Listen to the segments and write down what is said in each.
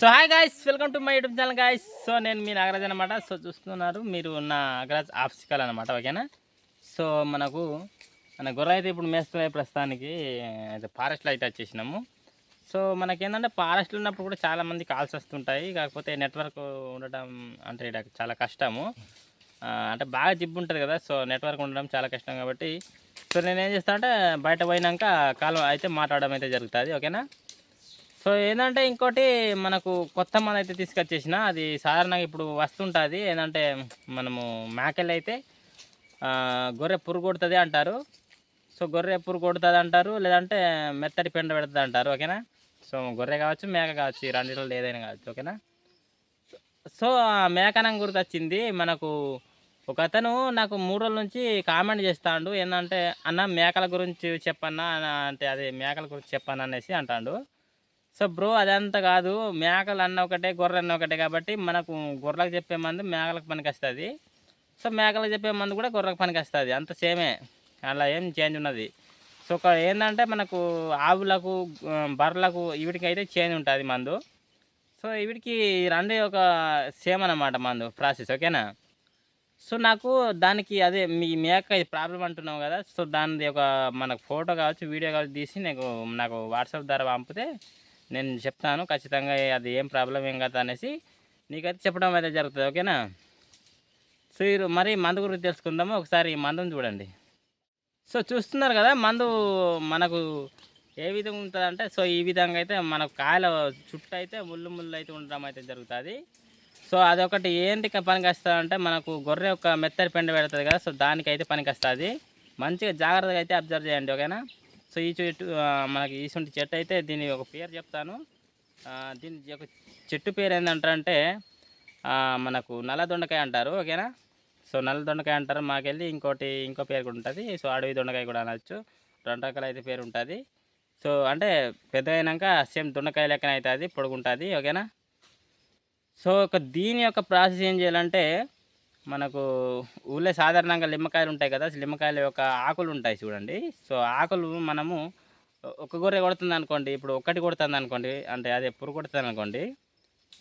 So hi guys welcome to my YouTube channel guys so నేను మీ నాగరాజ్ అనమాట so చూస్తున్నారు మీరు నా నాగరాజ్ ఆఫ్సికల్ అనమాట ఓకేనా సో మనకు మన గొర్రె అయితే ఇప్పుడు మేస్తున్నాయి ప్రస్తుతానికి. అయితే ఫారెస్ట్లో అయితే వచ్చేసినాము. సో మనకేంటంటే ఫారెస్ట్లో ఉన్నప్పుడు కూడా చాలామంది కాల్స్ వస్తుంటాయి. కాకపోతే నెట్వర్క్ ఉండటం అంటే చాలా కష్టము. అంటే బాగా జిబ్బు ఉంటుంది కదా సో నెట్వర్క్ ఉండడం చాలా కష్టం కాబట్టి. సో నేను ఏం చేస్తానంటే బయట పోయినాక కాల్ అయితే మాట్లాడడం అయితే జరుగుతుంది ఓకేనా సో ఏంటంటే ఇంకోటి మనకు కొత్త మంది అయితే తీసుకొచ్చేసిన. అది సాధారణంగా ఇప్పుడు వస్తుంటుంది. ఏంటంటే మనము మేకలు అయితే గొర్రె పురుగు కొడుతుంది అంటారు. సో గొర్రె పురుగు కొడుతుంది అంటారు. లేదంటే మెత్తటి పెండ పెడుతుంది అంటారు. ఓకేనా? సో గొర్రె కావచ్చు మేక కావచ్చు ఈ రెండిట్లో ఏదైనా కావచ్చు. ఓకేనా? సో ఆ మేకనం గుర్తొచ్చింది. మనకు ఒక అతను నాకు మూడు రోజుల నుంచి కామెంట్ చేస్తాడు. ఏంటంటే అన్న మేకల గురించి చెప్పన్నా అంటే అదే మేకల గురించి చెప్పాను అనేసి అంటాడు. సో బ్రో అదంతా కాదు. మేకలు అన్న ఒకటే గొర్రె అన్న ఒకటే కాబట్టి మనకు గొర్రెలకు చెప్పే మందు మేకలకు పనికి వస్తుంది సో మేకలకు చెప్పే మందు కూడా గొర్రెలకు పనికి వస్తుంది అంత సేమే. అలా ఏం చేంజ్ ఉన్నది. సో ఒక ఏంటంటే మనకు ఆవులకు బర్రెలకు వీటికి చేంజ్ ఉంటుంది మందు. సో వీటికి రెండు ఒక సేమ్ అనమాట మందు ప్రాసెస్ ఓకేనా? సో నాకు దానికి అదే మీ మేక ప్రాబ్లం అంటున్నావు కదా సో దానిది ఒక మనకు ఫోటో కావచ్చు వీడియో కావచ్చు తీసి నాకు నాకు వాట్సాప్ ద్వారా పంపితే నేను చెప్తాను ఖచ్చితంగా అది ఏం ప్రాబ్లం ఏం కదా అనేసి నీకైతే చెప్పడం అయితే జరుగుతుంది ఓకేనా? సో ఈ మరి మందు గురించి తెలుసుకుందాము ఒకసారి ఈ మందుని చూడండి. సో చూస్తున్నారు కదా మందు మనకు ఏ విధంగా ఉంటుంది అంటే సో ఈ విధంగా అయితే మనకు కాయల చుట్టూ అయితే ముళ్ళు ముళ్ళు అయితే ఉండడం అయితే జరుగుతుంది. సో అదొకటి ఏంటి పనికి వస్తుంది అంటే మనకు గొర్రె ఒక మెత్తడి పెండ పెడుతుంది కదా సో దానికైతే పనికి వస్తుంది. మంచిగా జాగ్రత్తగా అయితే అబ్జర్వ్ చేయండి ఓకేనా? సో ఈ చెట్టు మనకి ఈసుంటి చెట్టు అయితే దీని ఒక పేరు చెప్తాను. దీని యొక్క చెట్టు పేరు ఏంటంటే మనకు నల్ల దొండకాయ అంటారు ఓకేనా? సో నల్ల దొండకాయ అంటారు మాకెళ్ళి ఇంకోటి ఇంకో పేరు కూడా ఉంటుంది. సో అడవి దొండకాయ కూడా అనొచ్చు. రెండు రకాల అయితే పేరు ఉంటుంది. సో అంటే పెద్ద అయినాక సేమ్ దొండకాయ లెక్కన అవుతుంది పొడుగుంటుంది ఓకేనా? సో ఒక దీని యొక్క ప్రాసెస్ ఏం చేయాలంటే మనకు ఊళ్ళో సాధారణంగా నిమ్మకాయలు ఉంటాయి కదా నిమ్మకాయల యొక్క ఆకులు ఉంటాయి చూడండి. సో ఆకులు మనము ఒక గొర్రె కొడుతుంది అనుకోండి ఇప్పుడు ఒకటి కొడుతుంది అనుకోండి అంటే అదే పురుగు కొడుతుంది అనుకోండి.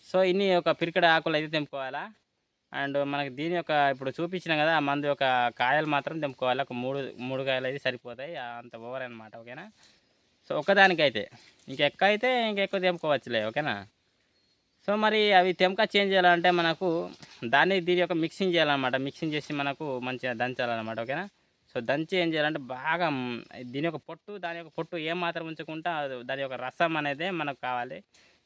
సో ఇన్ని ఒక పిరికడ ఆకులు అయితే తెంపుకోవాలా? అండ్ మనకి దీని యొక్క ఇప్పుడు చూపించిన కదా ఆ మందు యొక్క కాయలు మాత్రం తెంపుకోవాలి? ఒక మూడు మూడు కాయలు అయితే సరిపోతాయి అంత ఓవర్ అనమాట ఓకేనా? సో ఒకదానికైతే ఇంకెక్క అయితే ఇంకెక్కువ తెంపుకోవచ్చులే ఓకేనా? సో మరి అవి తెంక చేంజ్ చేయాలంటే మనకు దాన్ని దీని యొక్క మిక్సింగ్ చేయాలన్నమాట. మిక్సింగ్ చేసి మనకు మంచిగా దంచాలన్నమాట ఓకేనా? సో దంచి ఏం చేయాలంటే బాగా దీని యొక్క పొట్టు దాని యొక్క పొట్టు ఏం మాత్రం ఉంచకుండా అది- దాని యొక్క రసం అనేది మనకు కావాలి.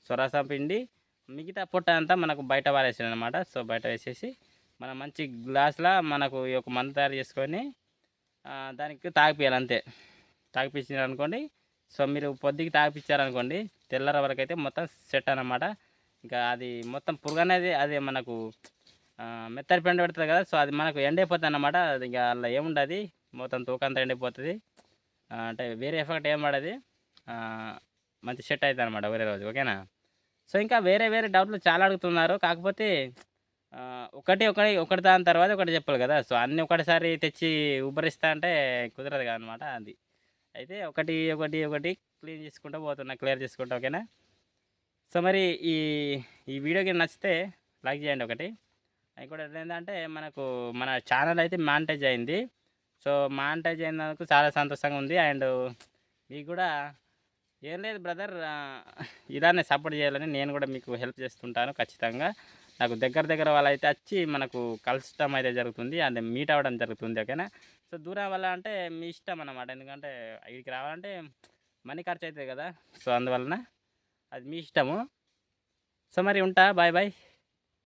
సో రసం పిండి మిగతా పొట్ట అంతా మనకు బయట పారేసాను అనమాట సో బయట వేసేసి మనం మంచి గ్లాస్లో మనకు ఈ యొక్క మందు తయారు చేసుకొని దానికి తాగిపియాలి అంతే. తాగిపించారు అనుకోండి సో మీరు పొద్దుకి తాగిపించారనుకోండి తెల్లర వరకు అయితే మొత్తం సెట్ అన్నమాట. ఇంకా అది మొత్తం పురుగు అనేది అది మనకు మెత్తడి పెండ పెడుతుంది కదా సో అది మనకు ఎండైపోతుంది అన్నమాట. అది ఇంకా అలా ఏముండదు మొత్తం తూకంతా ఎండిపోతుంది. అంటే వేరే ఎఫెక్ట్ ఏం పడది. మంచి సెట్ అవుతుంది అనమాట వేరే రోజు ఓకేనా? సో ఇంకా వేరే వేరే డౌట్లు చాలా అడుగుతున్నారు. కాకపోతే ఒకటి ఒకటి ఒకటి దాని తర్వాత ఒకటి చెప్పాలి కదా. సో అన్నీ ఒకటిసారి తెచ్చి ఉబ్బరిస్తా అంటే కుదరదు అనమాట అది. అయితే ఒకటి ఒకటి ఒకటి క్లీన్ చేసుకుంటూ పోతున్నా క్లియర్ చేసుకుంటా ఓకేనా? సో మరి ఈ ఈ వీడియోకి నచ్చితే లైక్ చేయండి ఒకటి. ఇంకోటి ఏంటంటే మనకు మన ఛానల్ అయితే మానిటైజ్ అయింది. సో మానిటైజ్ అయినందుకు చాలా సంతోషంగా ఉంది. అండ్ మీకు కూడా ఏం లేదు బ్రదర్ ఇలానే సపోర్ట్ చేయాలని నేను కూడా మీకు హెల్ప్ చేస్తుంటాను ఖచ్చితంగా. నాకు దగ్గర దగ్గర వాళ్ళు అయితే వచ్చి మనకు కలసటం అయితే జరుగుతుంది. అండ్ మీట్ అవ్వడం జరుగుతుంది ఓకేనా సో దూరం వల్ల అంటే మీ ఇష్టం అన్నమాట. ఎందుకంటే ఇక్కడికి రావాలంటే మనీ ఖర్చు అవుతుంది కదా. సో అందువలన అది మీ ఇష్టము. సో మరి ఉంటా బాయ్ బాయ్